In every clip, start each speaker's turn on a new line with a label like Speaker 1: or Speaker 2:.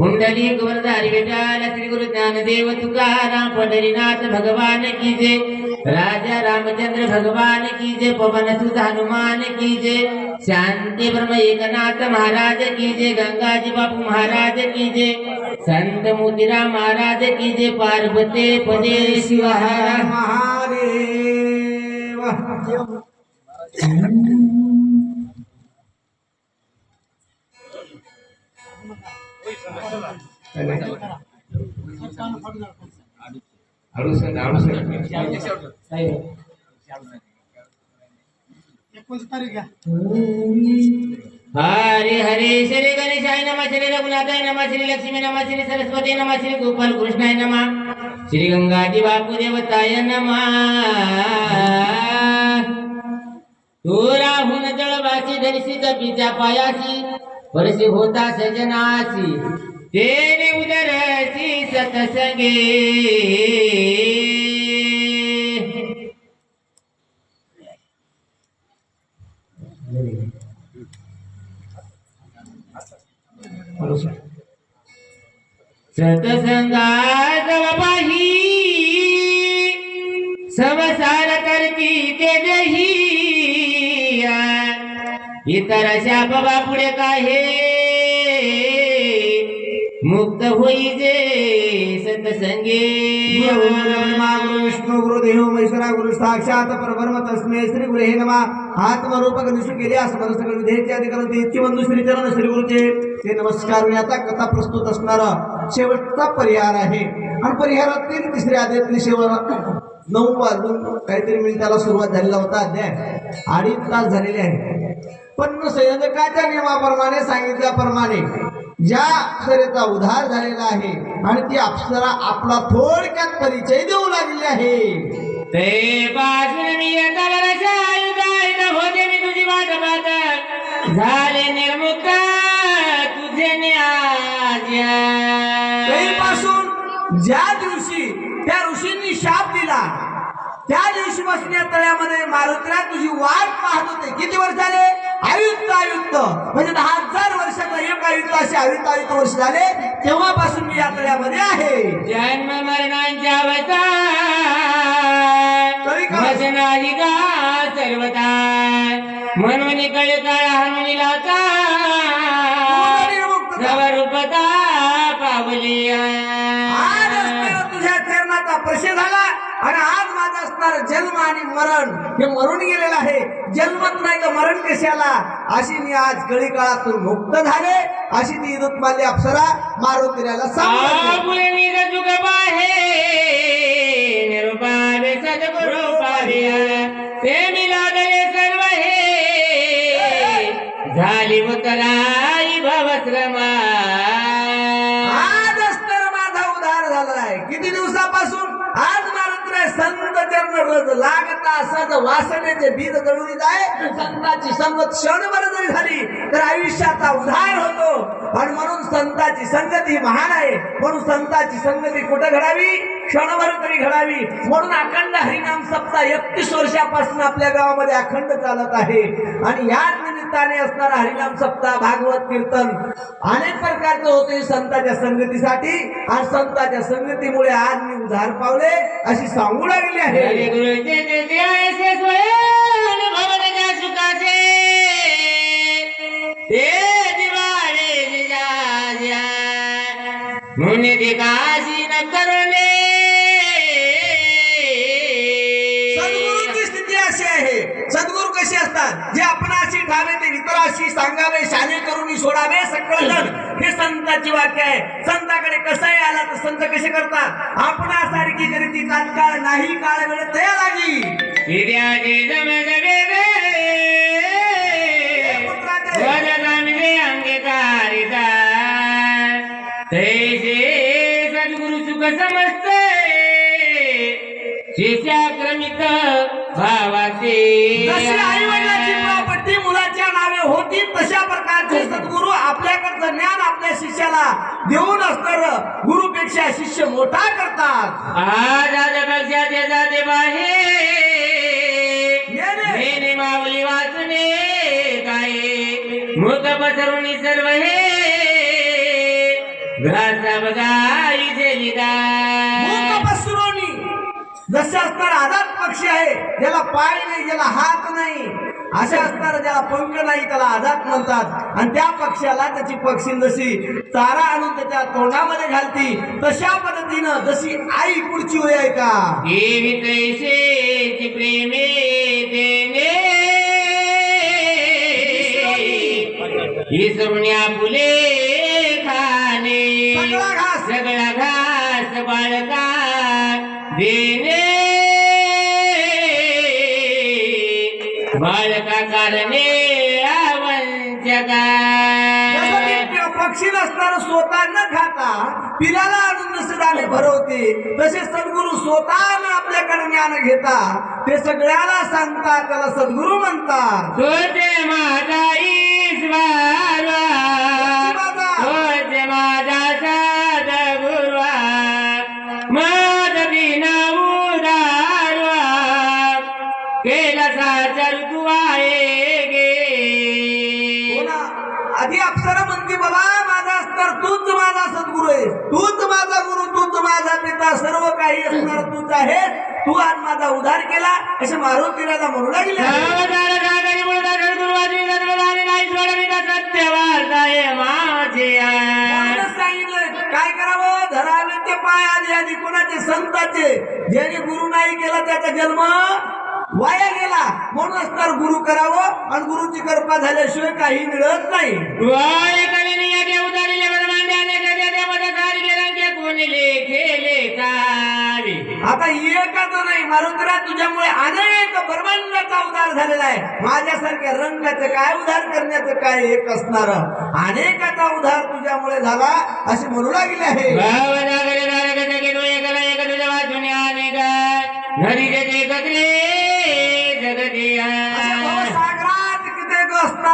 Speaker 1: कुंडली गोवर्धारी विठाल श्री गुरु ज्ञानदेव तुकाराम पंढरीनाथ भगवान की जय. राजा रामचंद्र भगवान की जय. पवन सुत हनुमान की जय. शांति ब्रह्म एकनाथ महाराज की जय. गंगाजी बापू महाराज की जय. संत मोतीराम महाराज की जय. पार्वती पदे शिवहार
Speaker 2: महादेव.
Speaker 1: हरे हरे श्री गणेशाय नमः श्री रघुनाथाय नमः श्री लक्ष्मी नमः श्री सरस्वती नमः श्री गोपाल कृष्णाय नमः श्री गंगाजी बापू देवताय नमः राहून जळवासी धरसी जपीच्या पायासी परशी होता सजनासी। तेने उदरसी सतसंगे सतसंगाजव पाही संसार करती ते दही इतर शाप पुढे काहे मुक्त होई जे सतसंगे.
Speaker 2: ब्रह्मा गुरु विष्णू गुरु गुरु साक्षात परब्रह्म तस्मे श्री गुरु हे नमा. आत्मरूपक निष्ठ केले असं सगळे विधेयचे अधिकार इतके श्री चरण श्री गुरुचे. ते नमस्कार मी आता कथा प्रस्तुत असणारा. शेवटचा परिहार आहे. आणि परिहारातील तिसऱ्या अध्यायातील शेवट. नऊ वाजून काहीतरी मिनिटाला सुरुवात झालेला होता अध्याय. अडीच तास झालेले आहे पण संयोजकाच्या नियमाप्रमाणे सांगितल्याप्रमाणे ज्या अप्सरेचा उद्धार झालेला आहे आणि ती अप्सरा आपला थोडक्यात परिचय देऊ लागली आहे.
Speaker 1: ते पासून मी आता वर्षा आयुधायत होते मी तुझी वाट पाहत झाले निर्मुक्त तुझे
Speaker 2: पासून ज्या दिवशी त्या ऋषींनी शाप दिला त्या दिवशीपासून या तळ्यामध्ये मारुतीला तुझी वाट पाहत होते. किती वर्ष झाले? आयुक्त आयुक्त म्हणजे दहा हजार वर्षाचा एक आयुक्त असे आयुक्त आयुक्त वर्ष झाले तेव्हापासून मी या तळ्यामध्ये आहे.
Speaker 1: जन्म मरणांच्या
Speaker 2: तरी
Speaker 1: अवतार
Speaker 2: काय?
Speaker 1: वचनाही का सर्वता म्हणून कळे काळ हाणून लावता नवरूपता पावली.
Speaker 2: तुझ्या चरणाचा प्रश्न झाला आणि आज माझं असणार जन्म आणि मरण हे मरून गेलेलं आहे. जन्मत नाही तर मरण कशाला? अशी मी आज गळी काळातून मुक्त झाले. अशी ती ऋतमाली अप्सरा मारुतीला सांगते.
Speaker 1: झाली
Speaker 2: उतरा चरण लागता असं वासनेचे बीज जळून जाय संताची संगत क्षणभर जरी झाली तर आयुष्याचा उधार होतो. आणि म्हणून संताची संगती महान आहे. म्हणून संताची संगती कुठं घडावी? क्षणभर तरी घडावी. म्हणून अखंड हरिनाम सप्ताह एकतीस वर्षापासून आपल्या गावामध्ये अखंड चालत आहे. आणि याच निमित्ताने असणारा हरिनाम सप्ताह भागवत कीर्तन अनेक प्रकारचं होते संताच्या संगतीसाठी. आणि संताच्या संगतीमुळे आज मी उधार पावले अशी सांगू लागली आहे.
Speaker 1: मुनि गुरुचे न
Speaker 2: करले कसे असतात? जे आपणाशी ठावे ते इतराशी सांगावे शाने करून सोडावे सकळजण. हे संताची वाक्य आहे. संताकडे कसंही आला तर संत कसे करतात? आपणासारखी जरी ती तात्काळ नाही काळ वेळ तया लागी
Speaker 1: सद्गुरु सुख समजते. शिष्याक्रमित
Speaker 2: जशी आई वडिलांची प्रॉपर्टी मुलाच्या नावे होती तशा प्रकारचे सद्गुरू आपल्याकडचं ज्ञान आपल्या शिष्याला देऊन असणार गुरुपेक्षा शिष्य मोठा करतात.
Speaker 1: आज आज पक्षाचे जाते बाहेर
Speaker 2: नेने.
Speaker 1: नेने माऊली वाचणे काय? मुख पसरून सर्व हे. बघाई जेलिदा
Speaker 2: मूक पसरवणी जसे असणारा आदात पक्षी आहे ज्याला पाय नाही ज्याला हात नाही अशा असणारा ज्याला पंख नाही त्याला आदात म्हणतात. आणि त्या पक्षाला त्याची पक्षी जशी चारा आणून त्याच्या तोंडामध्ये घालती तशा पद्धतीनं जशी आई पुढची होय आहे का?
Speaker 1: देवी तैसे प्रेमे फुले खाणे.
Speaker 2: सगळा घास.
Speaker 1: सगळा घास बाळका देणे बाळका कारणे आवंचका.
Speaker 2: पक्षी नसताना स्वतः न खाता पिलाला आणून दाणे भरवते. तसे सद्गुरू स्वतः आपल्याकडे ज्ञान घेता. ते सगळ्याला सांगतात त्याला सद्गुरू म्हणतात.
Speaker 1: तोचे माझा केला साचर तू आहे
Speaker 2: हो
Speaker 1: गे.
Speaker 2: ना? आधी अप्सरा म्हणते बाबा माझा असणार तूच माझा सद्गुरू आहे. तूच माझा गुरु तूच माझा पिता सर्व काही असणार तूच आहे. तू आज माझा उद्धार केला. असे मारुती राजा म्हणू लागले. काय करावं? धरावे ते पाय आधी आधी कोणाचे? संताचे. ज्याने गुरु नाही केला त्याचा जन्म वाया गेला. म्हणूनच तर गुरु करावं आणि गुरुची कृपा झाल्याशिवाय काही मिळत नाही.
Speaker 1: वाय कलिनी याके उदारीले ब्रह्मांडाने कधी देवता सारी गेलांचे कोणीले खेले कावे
Speaker 2: आता एकच नाही मारुतीरा तुझ्यामुळे अनेक ब्रह्मांडाचा उद्धार झालेला आहे. माझ्यासारख्या रंगाचं काय उद्धार करण्याचं काय एक असणार? अनेकाचा उद्धार तुझ्यामुळे झाला असे म्हणू लागले आहे.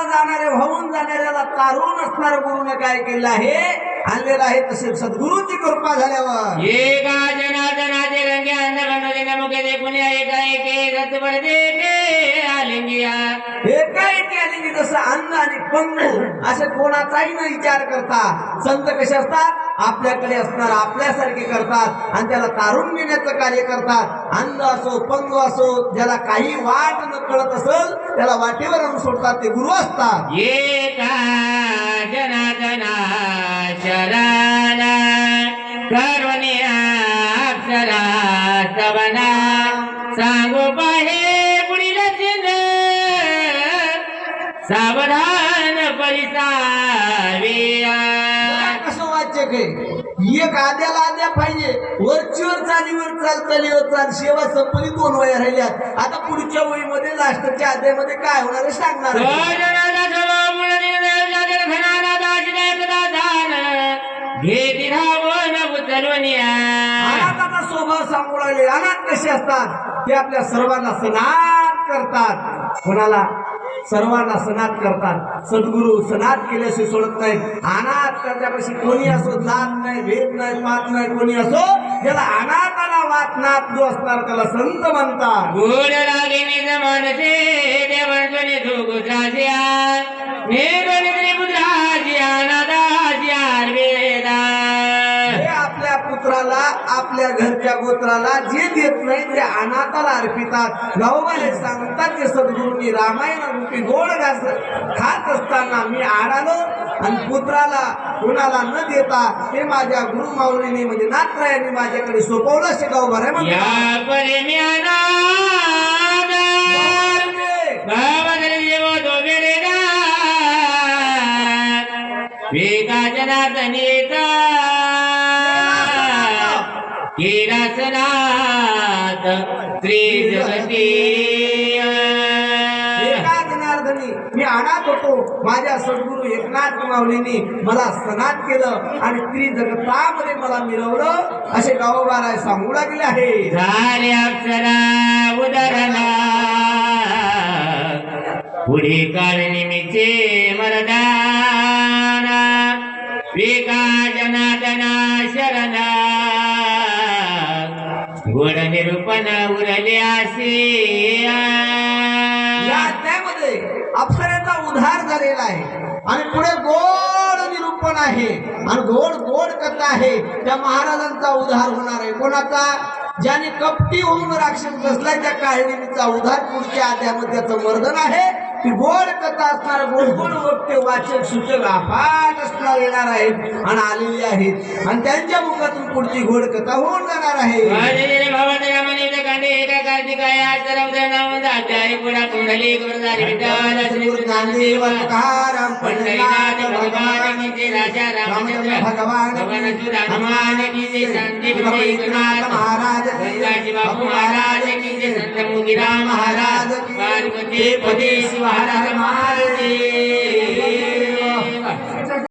Speaker 2: असणार जाणारे वाहून जाणाऱ्याला तारून असणार गुरुने काय केलं आहे? आणलेलं आहे तसे सद्गुरूची कृपा झाल्यावर.
Speaker 1: एका जनार्दनाचे रंगे अंधगंडोदे नमुके दे पुण्या एका एके रथ पडते के आलिंगिया.
Speaker 2: एकाएकी आली की जसं अन्न आणि पंगू असे कोणाचाही न विचार करता संत कसे असतात? आपल्याकडे असणार आपल्यासारखे करतात आणि त्याला तारून नेण्याचं कार्य करतात. अंध असो पंग असो ज्याला काही वाट न कळत असेल त्याला वाटेवर आणून सोडतात ते गुरु असतात.
Speaker 1: एका जनार्दना शरणा करुणी अक्षरा सवना. सांगू पाहे पुढील सावधान परिसाविया
Speaker 2: आवश्यक आहे एक आद्याला आद्या पाहिजे. वरचीवर चालीवर चाल चालीवर चाल सेवा संपली दोन वया राहिल्यात. आता पुढच्या वहीमध्ये लास्टच्या आद्यामध्ये काय होणार सांगणार अनाथाचा स्वभाव सांगू लागले. अनाथ कसे असतात? ते आपल्या सर्वांना सनात करतात. कोणाला? सर्वांना स्नात करतात. सद्गुरू सनात केल्याशी सोडत नाही अनाथ त्याच्यापाशी कोणी असो जात नाही भेद नाही पात नाही कोणी असो ज्याला अनाथाला वाचनात जो असणार त्याला संत म्हणतात.
Speaker 1: गोड लागेने जमानसे देवंतने धुगुद्रासिया मेघने
Speaker 2: आपल्या घरच्या गोत्राला जे देत नाही ते अनाथाला अर्पितात. गावबाले सांगतात की सद्गुरूंनी रामायण रूपी गोड घास खात असताना मी आडालो आणि पुत्राला कुणाला न देता हे माझ्या गुरु माऊलीने म्हणजे नाथरायांनी माझ्याकडे सोपवलं. असे गावभर आहे
Speaker 1: सनात त्रिजगती
Speaker 2: मी अनाथ होतो. माझ्या सद्गुरू एकनाथ माऊलींनी मला सनात केलं आणि त्रिजगतामध्ये मला मिळवलं. असे गावोबारा सांगू लागले आहे.
Speaker 1: झाले अक्षरा उदाहरणा पुढे काळ निमित्ते मरदाना वेगा जनादना गोड निरूपण उरले असे.
Speaker 2: या अध्यायामध्ये अप्सरेचा उद्धार झालेला आहे. आणि पुढे गोड निरूपण आहे. आणि गोड गोड कथा आहे. त्या महाराजांचा उद्धार होणार आहे. कोणाचा ज्याने कपटी होऊन राक्षस बसलाय त्या काळणीचा उद्धार पुढच्या अध्यामध्ये त्याचं वर्धन आहे. की गोड कथा असणार गोडगोड वक्ते वाचक सूचक अफाट असणार येणार आहेत आणि आलेले आहेत. आणि त्यांच्या मुखातून पुढची गोड कथा होऊन जाणार आहे.
Speaker 1: कुंडली भगवान की राजा
Speaker 2: भगवान
Speaker 1: हनुमान की जय
Speaker 2: महाराज की जय.
Speaker 1: गंगाजी महाराज की जय संत मुगिरा महाराज पार्वती शिव हर हर